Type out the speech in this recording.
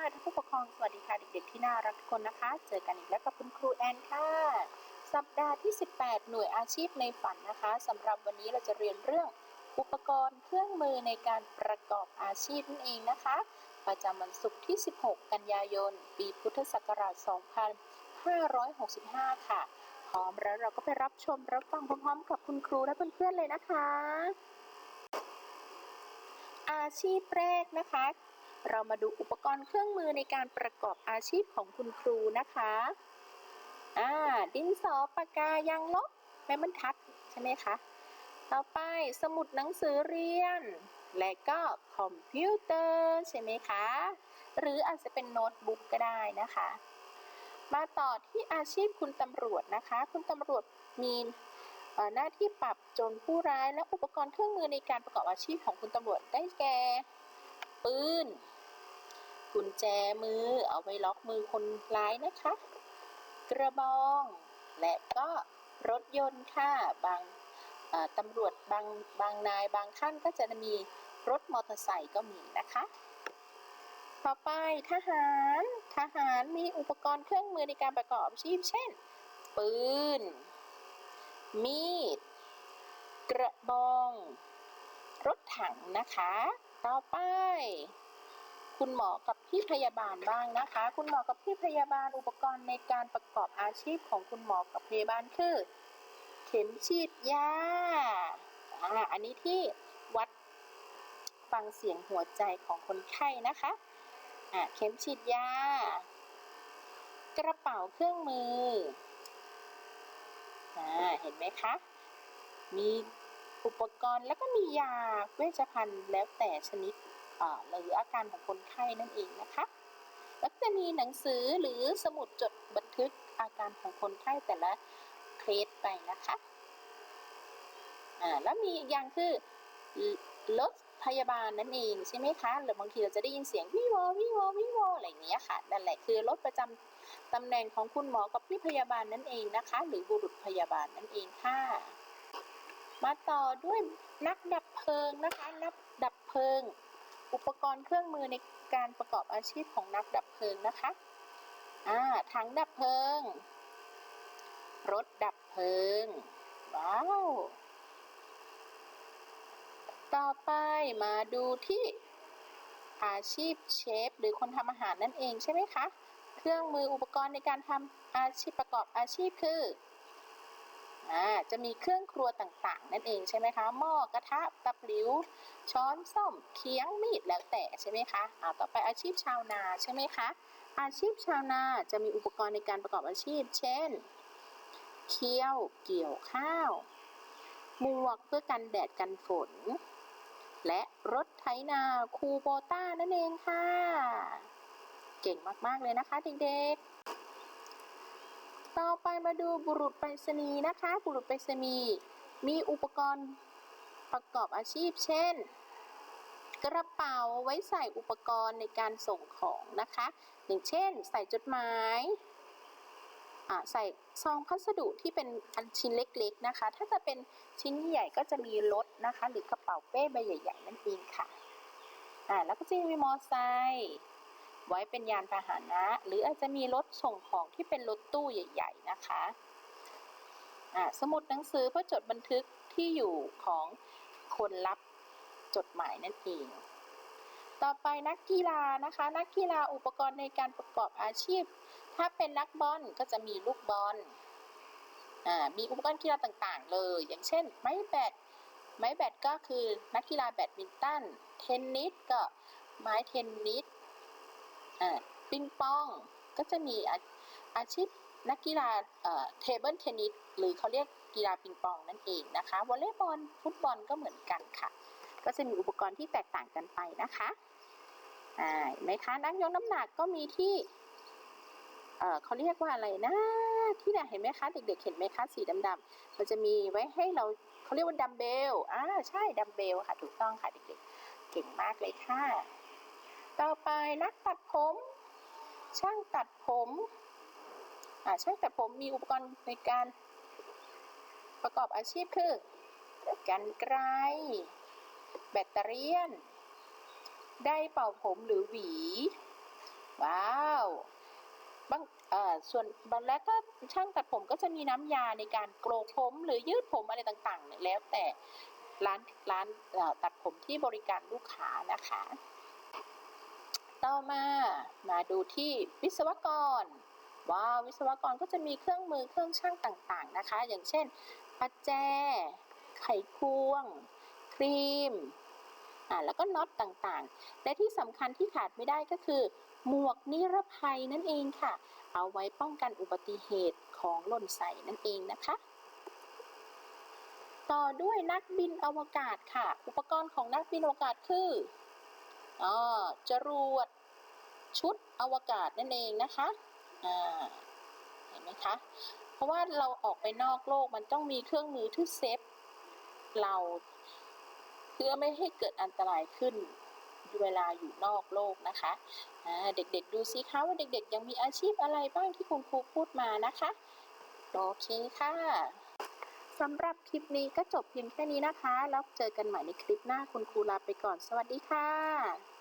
ท่านผู้ปกครองสวัสดีค่ะเด็กๆที่น่ารักทุกคนนะคะ เจอกันอีกแล้วกับคุณครูแอนค่ะ สัปดาห์ที่ 18 หน่วยอาชีพในฝันนะคะสำหรับวันนี้เราจะเรียนเรื่องอุปกรณ์เครื่องมือในการประกอบอาชีพนั่นเองนะคะ ประจำวันศุกร์ที่ 16 กันยายน ปีพุทธศักราช 2565 ค่ะ พร้อมแล้วเราก็ไปรับชมรับฟังพร้อมๆ กับคุณครูและเพื่อนๆเลยนะคะ อาชีพแรกนะคะ เรามาดูอุปกรณ์เครื่องมือในการประกอบอาชีพของคุณครูนะคะ อ่า ดินสอปากกายางลบแม่บรรทัดใช่ไหมคะ ต่อไปสมุดหนังสือเรียน และก็คอมพิวเตอร์ใช่ไหมคะ หรืออาจจะเป็นโน้ตบุ๊กก็ได้นะคะ มาต่อที่อาชีพคุณตำรวจนะคะ คุณตำรวจมีหน้าที่ปรับจรผู้ร้ายและอุปกรณ์เครื่องมือในการประกอบอาชีพของคุณตำรวจได้แก่ปืน กุญแจมือเอาไว้ล็อกมือคนร้ายนะคะ กระบอง และก็รถยนต์ค่ะบางตำรวจบางบางนายบางท่านก็จะมีรถมอเตอร์ไซค์ก็มีนะคะ ต่อไปทหารทหารมีอุปกรณ์เครื่องมือในการประกอบอาชีพ เช่น ปืน มีด กระบอง รถถังนะคะ ต่อไป คุณหมอกับพี่พยาบาลบ้างนะคะ คุณหมอกับพี่พยาบาลอุปกรณ์ในการประกอบอาชีพของคุณหมอกับพยาบาลคือ เข็มฉีดยาอ่าอันนี้ที่วัดฟังเสียงหัวใจของคนไข้นะคะอ่าเข็มฉีดยา กระเป๋าเครื่องมืออ่าเห็นไหมคะ มีอุปกรณ์แล้วก็มียาเวชภัณฑ์แล้วแต่ชนิด หรืออาการของคนไข้นั่นเองนะคะแล้วก็จะมีหนังสือหรือสมุดจดบันทึกอาการของคนไข้แต่ละเคสไปนะคะแล้วมีอีกอย่างคือรถพยาบาลนั่นเองใช่ไหมคะหรือบางทีเราจะได้ยินเสียงวิวอวิวอวิวออะไรอย่างเงี้ยค่ะนั่นแหละคือรถประจำตำแหน่งของคุณหมอกับพี่พยาบาลนั่นเองนะคะ หรือบุรุษพยาบาลนั่นเองค่ะ มาต่อด้วยนักดับเพลิงนะคะนักดับเพลิง อุปกรณ์เครื่องมือในการประกอบอาชีพของนักดับเพลิงนะคะอ่าถังดับเพลิง รถดับเพลิง ว้าว ต่อไปมาดูที่อาชีพเชฟหรือคนทำอาหารนั่นเองใช่ไหมคะ เครื่องมืออุปกรณ์ในการทำอาชีพประกอบอาชีพคือ อ่าจะมีเครื่องครัวต่างๆ นั่นเองใช่ไหมคะหม้อกระทะตะหลิวช้อนส้อมเคียงมีดแล้วแต่ใช่ไหมคะอ่าต่อไปอาชีพชาวนาใช่ไหมคะอาชีพชาวนาจะมีอุปกรณ์ในการประกอบอาชีพ เช่น เคี่ยวเกี่ยวข้าวหมวกเพื่อกันแดดกันฝน และรถไถนาคูโบต้านั่นเองค่ะ เก่งมาก ๆ เลยนะคะเด็ก ๆ ต่อไปมาดูบุรุษไปรษณีย์นะคะ บุรุษไปรษณีย์มีอุปกรณ์ประกอบอาชีพ เช่น กระเป๋าไว้ใส่อุปกรณ์ในการส่งของนะคะ อย่างเช่น ใส่จดหมายใส่ซองพัสดุที่เป็นอันชิ้นเล็กๆนะคะ ถ้าจะเป็นชิ้นใหญ่ก็จะมีรถนะคะ หรือกระเป๋าเป้ใบใหญ่ ๆ นั่นเองค่ะ อ่าแล้วก็จะมีมอไซค์ ไว้เป็นยานพาหนะ หรืออาจจะมีรถส่งของที่เป็นรถตู้ใหญ่ ๆ นะคะสมุดหนังสือเพื่อจดบันทึกที่อยู่ของคนรับจดหมายนั่นเอง ต่อไปนักกีฬานะคะ นักกีฬาอุปกรณ์ในการประกอบอาชีพ ถ้าเป็นนักบอลก็จะมีลูกบอลอมีอุปกรณ์กีฬาต่างๆ เลย อย่างเช่น ไม้แบด ไม้แบดก็คือนักกีฬาแบดมินตัน เทนนิสก็ไม้เทนนิส ปิงปองก็จะมีอาชีพนักกีฬาเทเบิลเทนนิสหรือเขาเรียกกีฬาปิงปองนั่นเองนะคะวอลเลย์บอลฟุตบอลก็เหมือนกันค่ะ ก็จะมีอุปกรณ์ที่แตกต่างกันไปนะคะอ่าไหมคะนักยกน้ำหนักก็มีที่เออเขาเรียกว่าอะไรนะที่ไหนเห็นไหมคะ เด็กๆ เห็นไหมคะสีดำๆมันจะมีไว้ให้เราเขาเรียกว่าดัมเบลอ่าใช่ดัมเบลค่ะ ถูกต้องค่ะเด็กๆ เก่งมากเลยค่ะ ต่อไปนักตัดผม ช่างตัดผมอ่าช่างตัดผมมีอุปกรณ์ในการประกอบอาชีพคือกันไกรแบตเตอรี่ได้เป่าผมหรือหวี ว้าวบางเอ่อส่วนบางแรกก็ช่างตัดผมก็จะมีน้ำยาในการโกรกผมหรือยืดผมอะไรต่างๆ แล้วแต่ร้านร้านตัดผมที่บริการลูกค้านะคะ ต่อมามาดูที่วิศวกรว้าววิศวกรก็จะมีเครื่องมือเครื่องช่างต่างๆนะคะ อย่างเช่นปัจแจ ไขควง ครีมอ่าแล้วก็น็อตต่างๆ และที่สำคัญที่ขาดไม่ได้ก็คือ หมวกนิรภัยนั่นเองค่ะ เอาไว้ป้องกันอุบัติเหตุของหล่นใส่นั่นเองนะคะ ต่อด้วยนักบินอวกาศค่ะ อุปกรณ์ของนักบินอวกาศคือ อ่าจรวดชุดอวกาศนั่นเองนะคะอ่าเห็นไหมคะ เพราะว่าเราออกไปนอกโลกมันต้องมีเครื่องมือที่เซฟเราเพื่อไม่ให้เกิดอันตรายขึ้นเวลาอยู่นอกโลกนะคะเด็กๆดูสิคะว่าเด็กๆ ยังมีอาชีพอะไรบ้างที่คุณครูพูดมานะคะ โอเคค่ะ สำหรับคลิปนี้ก็จบเพียงแค่นี้นะคะ แล้วเจอกันใหม่ในคลิปหน้าคุณครูลาไปก่อน สวัสดีค่ะ